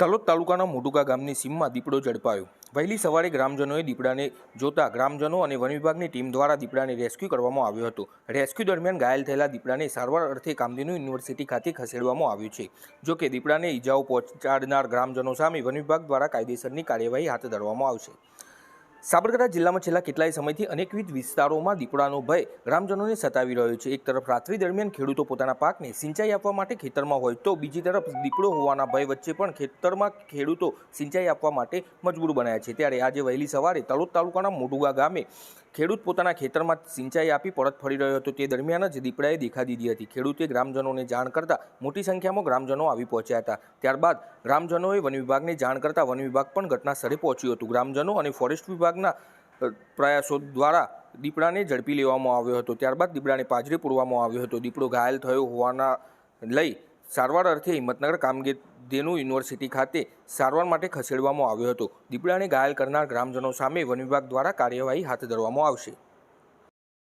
તલોદ તાલુકાના મોટુકા ગામની સીમમાં દીપડો ઝડપાયો. વહેલી સવારે ગ્રામજનોએ દીપડાને જોતા ગ્રામજનો અને વન વિભાગની ટીમ દ્વારા દીપડાને રેસ્ક્યુ કરવામાં આવ્યો હતો. રેસ્ક્યુ દરમિયાન ઘાયલ થયેલા દીપડાને સારવાર અર્થે કામધેનુ યુનિવર્સિટી ખાતે ખસેડવામાં આવ્યું છે. જો કે દીપડાને ઈજાઓ પહોંચાડનાર ગ્રામજનો સામે વન વિભાગ દ્વારા કાયદેસરની કાર્યવાહી હાથ ધરવામાં આવશે. સાબરકાંઠા જિલ્લામાં છેલ્લા કેટલાય સમયથી અનેકવિધ વિસ્તારોમાં દીપડાનો ભય ગ્રામજનોને સતાવી રહ્યો છે. એક તરફ રાત્રિ દરમિયાન ખેડૂતો પોતાના પાકને સિંચાઈ આપવા માટે ખેતરમાં હોય તો બીજી તરફ દીપડો હોવાના ભય વચ્ચે પણ ખેતરમાં ખેડૂતો સિંચાઈ આપવા માટે મજબૂર બન્યા છે. ત્યારે આજે વહેલી સવારે તળોદ તાલુકાના મોટુગા ગામે ખેડૂત પોતાના ખેતરમાં સિંચાઈ આપી પરત ફરી રહ્યો હતો. તે દરમિયાન જ દીપડાએ દેખા દીધી હતી. ખેડૂતે ગ્રામજનોને જાણ કરતા મોટી સંખ્યામાં ગ્રામજનો આવી પહોંચ્યા હતા. ત્યારબાદ ગ્રામજનોએ વન વિભાગને જાણ કરતા વન વિભાગ પણ ઘટના સ્થળે પહોંચ્યું હતું. ગ્રામજનો અને ફોરેસ્ટ વિભાગના પ્રયાસો દ્વારા દીપડાને ઝડપી લેવામાં આવ્યો હતો. ત્યારબાદ દીપડાને પાજરે પૂરવામાં આવ્યો હતો. દીપડો ઘાયલ થયો હોવાના લઈ સારવાર અર્થે હિંમતનગર કામગીરીનું યુનિવર્સિટી ખાતે સારવાર માટે ખસેડવામાં આવ્યો હતો. દીપડાને ઘાયલ કરનાર ગ્રામજનો સામે વન વિભાગ દ્વારા કાર્યવાહી હાથ ધરવામાં આવશે.